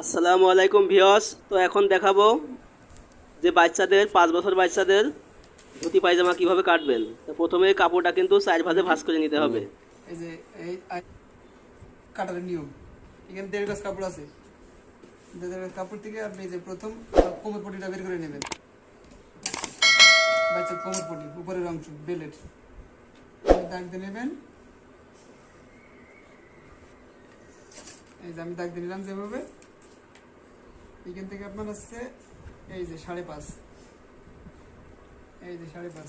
আসসালামু আলাইকুম ভিওস তো এখন দেখাবো যে বাচ্চাদের, পাঁচ বছর বাচ্চাদের ধুতি পায়জামা কীভাবে কাটবেন। তো প্রথমে কাপড়টা কিন্তু চার ভাজে ভাঁজ করে নিতে হবে। এই যে, এই কাটার নিয়ম। এখানে দেড় গাছ কাপড় আছে। দেড় গাছ কাপড় থেকে আপনি যে প্রথম কোমর পটিটা বের করে নেবেন। বাচ্চার কোমর পটি, উপরের অংশ, বেলের। দাগ দিয়ে নেবেন। এই যে আমি দাগ দিয়ে নিলাম যেভাবে। এখান থেকে আপনার হচ্ছে এই যে সাড়ে পাঁচ। এই যে সাড়ে পাঁচ।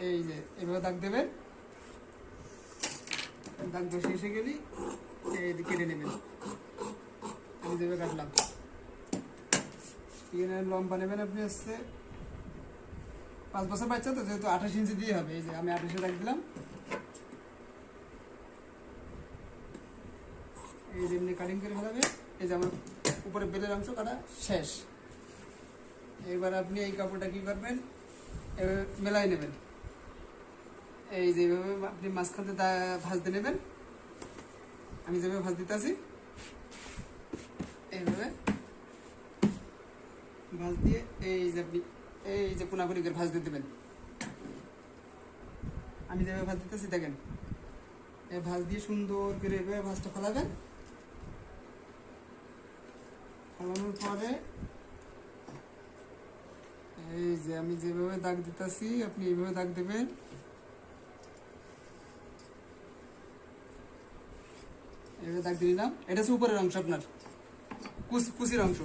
এই- যে, এভাবে দাগ দেবেন। দাগ বসে এসে গেলি এই যে কেটে নেবেন। আমি যেভাবে কাটলাম। এখানে লম্বা নেবেন আপনি হচ্ছে। পাঁচ বছর বাচ্চা তো, যেহেতু আঠাশ ইঞ্চি দিয়ে হবে। এই যে আমি আঠাশে দাগ দিলাম। এই যে এমনি কাটিং করে ফেলাবে। এই যে আমার উপরে বেলের অংশ কাটা শেষ। এবার আপনি এই কাপড়টা কি করবেন? মেলাই নেবেন। এই যে এইভাবে আপনি মাঝখানে দা- ভাজতে নেবেন। আমি যেভাবে ভাজ দিতে আছি এইভাবে ভাজ দিয়ে এই যে আপনি, এই যে কোনাকুনি করে ভাজ দিয়ে দেবেন। আমি যেভাবে ভাজ দিতেছি দেখেন। ভাজ দিয়ে সুন্দর করে এভাবে ভাজটা ফেলাবেন। ফলানোর পরে। এই যে আমি যেভাবে দাগ দিতেছি, আপনি এইভাবে দাগ দেবেন। এইভাবে দাগ দিয়ে নিলাম এটা হচ্ছে উপরের অংশ আপনার। কুচ- কুচির অংশ।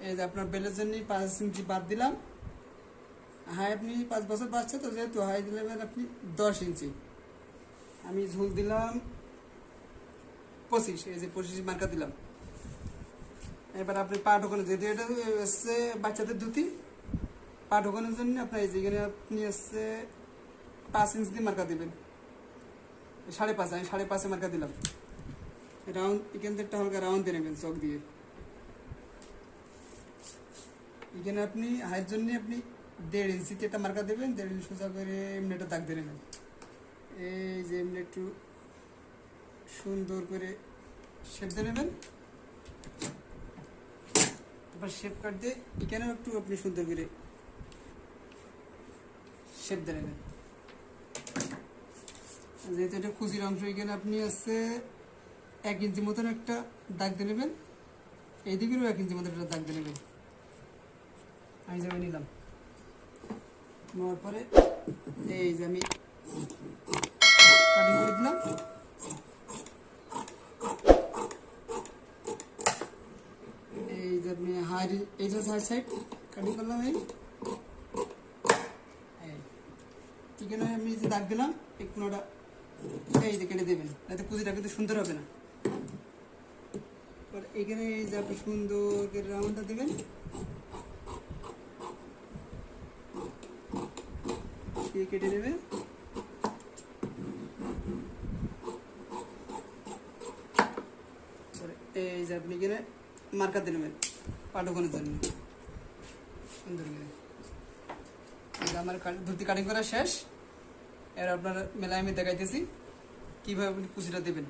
এই যে আপনার বেলের জন্য পাঁচ ইঞ্চি বাদ দিলাম। হাই আপনি পাঁচ বছর বাচ্চা তো যেহেতু হাই দিলেন আপনি দশ ইঞ্চি। আমি ঝুল দিলাম পঁচিশ, এই যে পঁচিশ মার্কা দিলাম। এবার আপনি পা ঢোকানো যেহেতু এটা হচ্ছে বাচ্চাদের ধুতি, পা ঢোকানোর জন্য আপনার এই যেখানে আপনি হচ্ছে পাঁচ ইঞ্চ দিয়ে মার্কা দেবেন। সাড়ে পাঁচ, আমি সাড়ে পাঁচে মার্কা দিলাম। রাউন্ড এখান থেকে হালকা রাউন্ড দিয়ে নেবেন চক দিয়ে। এখানে আপনি হাইয়ের জন্য আপনি দেড় ইঞ্চিতে একটা মার্কা দেবেন, দেড় ইঞ্চি সোজা করে এমনি একটা দাগ দিয়ে নেবেন। এই যে এমনি একটু সুন্দর করে শেপ দিয়ে নেবেন। তারপর শেপ কাট দিয়ে এখানেও একটু আপনি সুন্দর করে শেপ দিয়ে নেবেন যেহেতু এটা কুচির অংশ, এখানে আপনি আছে এক ইঞ্চি মতন একটা দাগ দিয়ে নেবেন। এইদিকেরও এক ইঞ্চি মতন একটা দাগ দিয়ে নেবেন। আমি যাবে নিলাম। নেওয়ার পরে এই যে আমি কাটিং করে দিলাম এই যে আপনি হাই এই সাইড কাটিং করলাম এই। এই। আমি যে দাগ দিলাম, এই কোনোটা এই যে কেটে দেবেন যাতে কুচিটা কিন্তু সুন্দর হবে না। এখানে এই যে আপনি সুন্দর করে রাউন্ডটা দেবেন। কেটে নেবে এই যে আপনি এখানে মার্কার দিয়ে নেবেন। পাঠকনের জন্য। আমার ধুতি কাটিং করা শেষ। এবার আপনার মেলায় আমি দেখাইতেছি, কীভাবে আপনি কুচিটা দেবেন।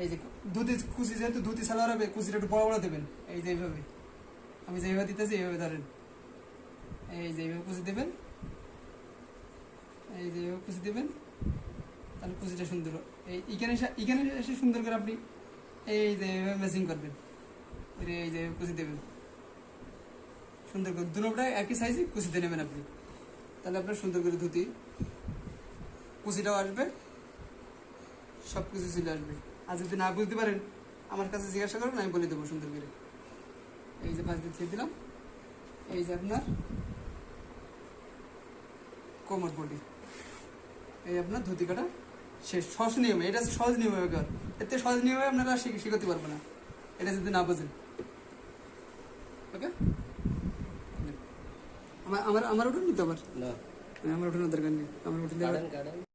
এই যে ধুতি কুচি যেহেতু ধুতি সালোয়ার হবে কুচিটা একটু বড় বড় দেবেন। এই যে এইভাবে। আমি যেভাবে দিতেছি, এইভাবে ধরেন। এই যে এইভাবে কুচি দেবেন। এই যে এইভাবে কুচি দেবেন। তাহলে কুচিটা সুন্দর। এই এখানে এখানে এসে সুন্দর করে আপনি এই যে এইভাবে ম্যাচিং করবেন। এই যে- দেবেন একই নেবেন আপনি। তাহলে আপনার ধুতি আসবে সব কিছু আসবে। যদি না বুঝতে পারেন, আমার কাছে জিজ্ঞাসা করবেন, আমি বলে দেবো সুন্দর করে। এই যে ভাজ দিয়ে দিলাম। এই যে আপনার কোমর বডি। এই আপনার ধুতি কাটা শেষ, সহজ নিয়মে, এটা সহজ নিয়মে এতে সহজ নিয়মে আপনারা শিখ- শিখাতে পারব না। এটা যদি না বোঝেন। ওকে আমার আমার আমার ওটা নিতে আবার না আমার ওঠানোর দরকার নেই আমার ওটা কাটেন কাটেন